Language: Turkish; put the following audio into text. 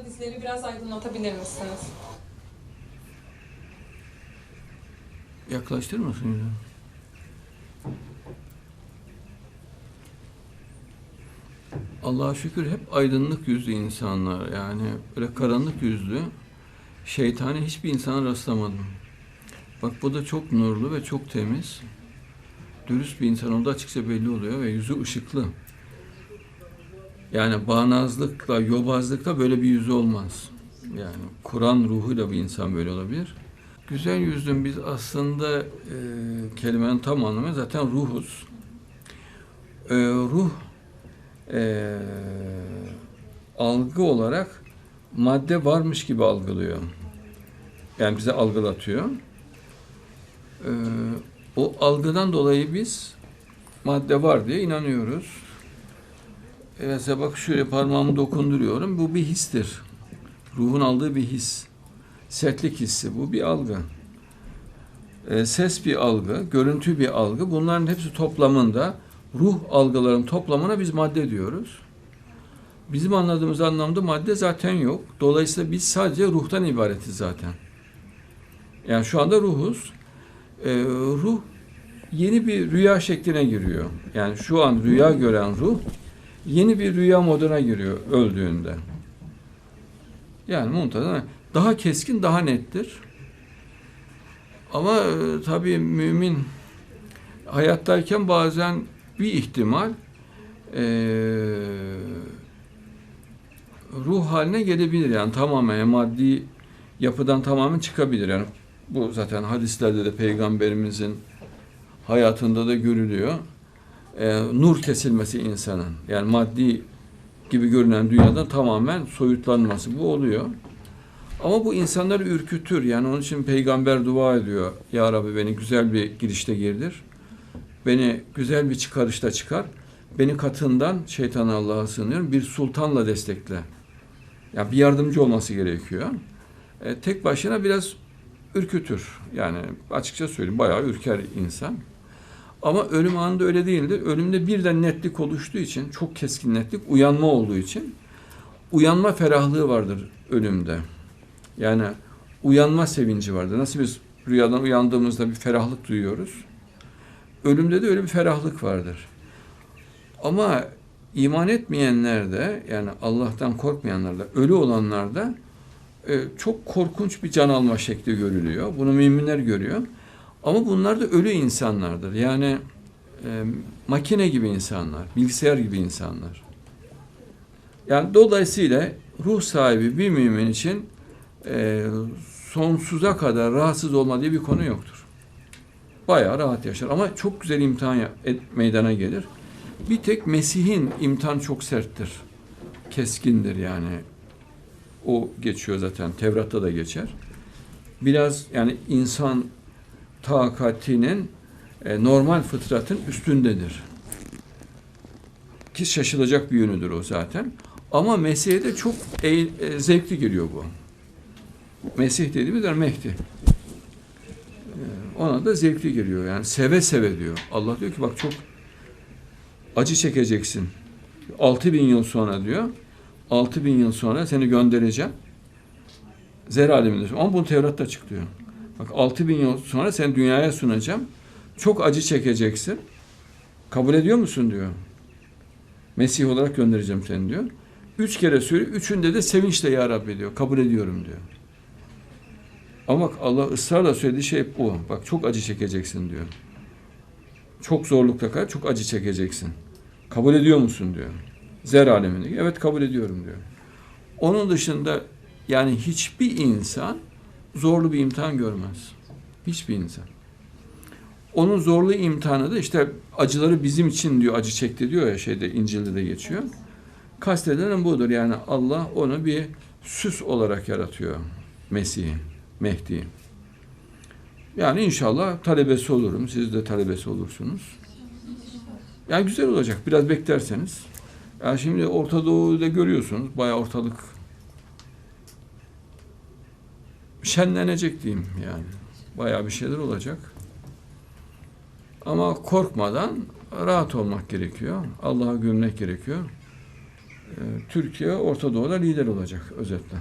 hadisleri biraz aydınlatabilir misiniz? Yaklaştırır mısın? Allah'a şükür hep aydınlık yüzlü insanlar. Yani böyle karanlık yüzlü, şeytani hiçbir insana rastlamadım. Bak bu da çok nurlu ve çok temiz. Dürüst bir insan olduğu açıkça belli oluyor ve yüzü ışıklı. Yani bağnazlıkla, yobazlıkla böyle bir yüzü olmaz. Yani Kur'an ruhuyla bir insan böyle olabilir. Güzel yüzlüm biz aslında e, kelimenin tam anlamı zaten ruhuz. E, ruh e, algı olarak madde varmış gibi algılıyor. Yani bize algılatıyor. E, o algıdan dolayı biz madde var diye inanıyoruz. E, mesela bak şöyle parmağımı dokunduruyorum. Bu bir histir. Ruhun aldığı bir his. Sertlik hissi. Bu bir algı. E, ses bir algı, görüntü bir algı. Bunların hepsi toplamında ruh algıların toplamına biz madde diyoruz. Bizim anladığımız anlamda madde zaten yok. Dolayısıyla biz sadece ruhtan ibaretiz zaten. Yani şu anda ruhuz. E, ruh yeni bir rüya şekline giriyor. Yani şu an rüya gören ruh yeni bir rüya moduna giriyor öldüğünde. Yani muntazam. Daha keskin, daha nettir. Ama e, tabii mümin hayattayken bazen bir ihtimal e, ruh haline gelebilir. Yani tamamen maddi yapıdan tamamen çıkabilir. Yani bu zaten hadislerde de peygamberimizin hayatında da görülüyor. E, nur kesilmesi insanın. Yani maddi gibi görünen dünyadan tamamen soyutlanması bu oluyor. Ama bu insanları ürkütür. Yani onun için peygamber dua ediyor. Ya Rabbi beni güzel bir girişte girdir. Beni güzel bir çıkarışta çıkar. Beni katından şeytan Allah'a sığınıyorum. Bir sultanla destekle. Yani bir yardımcı olması gerekiyor. E, tek başına biraz ürkütür. Yani açıkça söyleyeyim bayağı ürker insan. Ama ölüm anında öyle değildir. Ölümde birden netlik oluştuğu için, çok keskin netlik, uyanma olduğu için uyanma ferahlığı vardır ölümde. Yani uyanma sevinci vardır. Nasıl biz rüyadan uyandığımızda bir ferahlık duyuyoruz. Ölümde de öyle bir ferahlık vardır. Ama iman etmeyenler de yani Allah'tan korkmayanlar da ölü olanlar da e, çok korkunç bir can alma şekli görülüyor. Bunu müminler görüyor. Ama bunlar da ölü insanlardır. Yani e, makine gibi insanlar, bilgisayar gibi insanlar. Yani dolayısıyla ruh sahibi bir mümin için e, sonsuza kadar rahatsız olma diye bir konu yoktur. Bayağı rahat yaşar ama çok güzel imtihan et, meydana gelir. Bir tek Mesih'in imtihan çok serttir. Keskindir yani. O geçiyor zaten. Tevrat'ta da geçer. Biraz yani insan takatinin e, normal fıtratın üstündedir. Ki şaşılacak bir yönüdür o zaten. Ama Mesih'e de çok e, e, zevkli geliyor bu. Mesih dediğimiz yer Mehdi. E, ona da zevkli geliyor. Yani seve seve diyor. Allah diyor ki bak çok acı çekeceksin. 6000 yıl sonra diyor. 6000 yıl sonra seni göndereceğim. Zer aleminde. Ama bunu Tevrat'ta açıklıyor. Bak 6000 yıl sonra seni dünyaya sunacağım. Çok acı çekeceksin. Kabul ediyor musun diyor. Mesih olarak göndereceğim seni diyor. Üç kere söylüyor. Üçünde de sevinçle ya Rabbi diyor. Kabul ediyorum diyor. Ama bak Allah ısrarla söylediği şey bu. Bak çok acı çekeceksin diyor. Çok zorlukta kal, çok acı çekeceksin. Kabul ediyor musun diyor. Zer aleminde. Evet kabul ediyorum diyor. Onun dışında yani hiçbir insan zorlu bir imtihan görmez. Hiçbir insan. Onun zorlu imtihanı da işte acıları bizim için diyor acı çekti diyor ya şeyde İncil'de de geçiyor. Kastedilen budur yani Allah onu bir süs olarak yaratıyor Mesih'i, Mehdi'yi. Yani inşallah talebesi olurum. Siz de talebesi olursunuz. Yani güzel olacak. Biraz beklerseniz. Yani şimdi Orta Doğu'da görüyorsunuz. Bayağı ortalık şenlenecek diyeyim yani. Bayağı bir şeyler olacak. Ama korkmadan rahat olmak gerekiyor. Allah'a gömmek gerekiyor. Türkiye Orta Doğu'da lider olacak özetle.